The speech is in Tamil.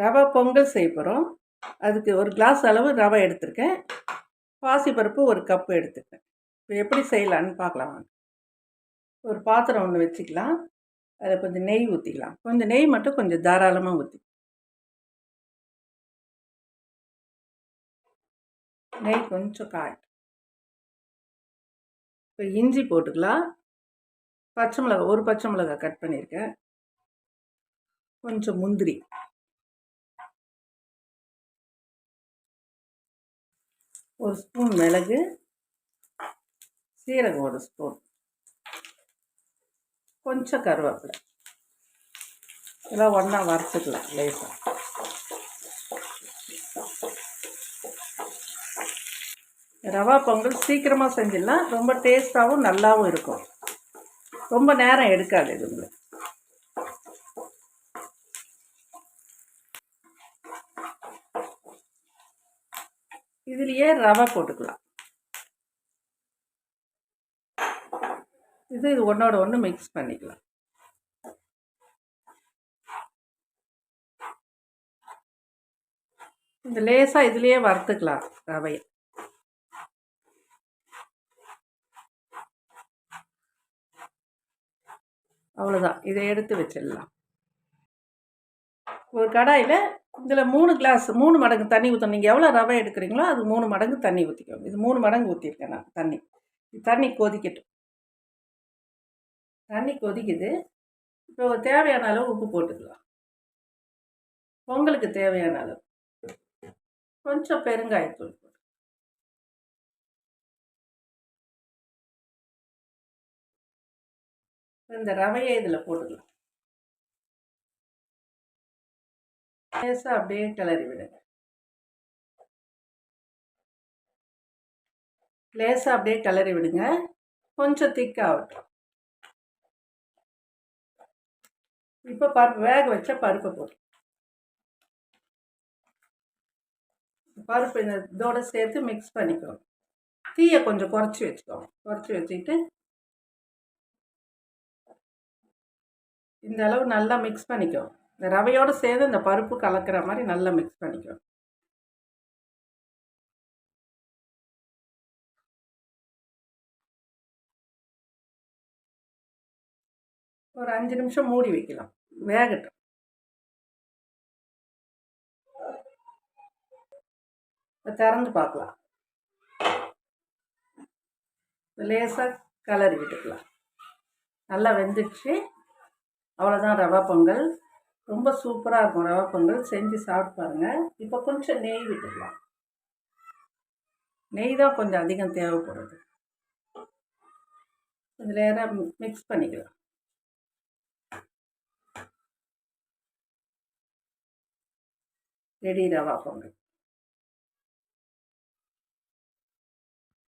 ரவை பொங்கல் செய்ய போகிறோம் அதுக்கு ஒரு கிளாஸ் அளவு ரவை எடுத்திருக்கேன். பாசிப்பருப்பு ஒரு கப்பு எடுத்துருக்கேன் இப்போ எப்படி செய்யலான்னு பார்க்கலாம் வாங்க. ஒரு பாத்திரம் ஒன்று வச்சுக்கலாம். அதில் கொஞ்சம் நெய் ஊற்றிக்கலாம் கொஞ்சம் நெய் மட்டும் கொஞ்சம் தாராளமாக ஊற்றி நெய் கொஞ்சம் காய். இப்போ இஞ்சி போட்டுக்கலாம். பச்சை மிளகா ஒரு பச்சை மிளகா கட் பண்ணியிருக்கேன். கொஞ்சம் முந்திரி. ஒரு ஸ்பூன் மிளகு சீரகம் ஒரு ஸ்பூன் கொஞ்சம் கருவேப்பிலை. இதெல்லாம் ஒன்றா வறுத்துக்கலாம் லேசாக ரவா பொங்கல் சீக்கிரமாக செஞ்சிடலாம். ரொம்ப டேஸ்ட்டாகவும் நல்லாவும் இருக்கும். ரொம்ப நேரம் எடுக்காது இது உங்களுக்கு. இதுலேயே ரவை போட்டுக்கலாம். இது இது ஒன்றோட ஒன்று மிக்ஸ் பண்ணிக்கலாம். இந்த லேசாக இதுலேயே வறுத்துக்கலாம் ரவையை. அவ்வளோதான் இதை எடுத்து வச்சிடலாம். ஒரு கடாயில் இதில் மூணு கிளாஸ் மூணு மடங்கு தண்ணி ஊற்றணும் நீங்கள் எவ்வளோ ரவை எடுக்கிறீங்களோ அது மூணு மடங்கு தண்ணி ஊற்றிக்கோங்க இது மூணு மடங்கு ஊற்றிருக்கேன் நான் தண்ணி. தண்ணி கொதிக்கட்டும். தண்ணி கொதிக்குது. இப்போ தேவையான அளவு உப்பு போட்டுக்கலாம். பொங்கலுக்கு தேவையான அளவு. கொஞ்சம் பெருங்காயத்தூள் போட்டு. இந்த ரவையை இதில் போட்டுக்கலாம். லேசாக அப்படியே கிளறி விடுங்க. லேசாக அப்படியே கிளறி விடுங்க. கொஞ்சம் திக்காகட்டும் இப்போ பருப்பு வேக வச்ச பருப்பு போட்டு பருப்பு இந்த இதோட சேர்த்து மிக்ஸ் பண்ணிக்கோங்க. தீயை கொஞ்சம் குறைச்சி வச்சுக்கோங்க. குறைச்சி வச்சுக்கிட்டு இந்த அளவு நல்லா மிக்ஸ் பண்ணிக்கோங்க. இந்த ரவையோடு சேர்ந்து இந்த பருப்பு கலக்கிற மாதிரி நல்லா மிக்ஸ் பண்ணிக்கணும் ஒரு அஞ்சு நிமிஷம் மூடி வைக்கலாம். வேகட்டும். திறந்து பார்க்கலாம். லேசாக கலரி விட்டுக்கலாம். நல்லா வெந்துடுச்சு. அவ்வளோதான் ரவா பொங்கல். ரொம்ப சூப்பராக இருக்கும் ரவா பொங்கல். செஞ்சு சாப்பிட்டு பாருங்கள் இப்போ கொஞ்சம் நெய் விட்டுக்கலாம் நெய் தான் கொஞ்சம் அதிகம் தேவைப்படுது. கொஞ்சம் நேரம் மிக்ஸ் பண்ணிக்கலாம். ரெடி ரவா பொங்கல்.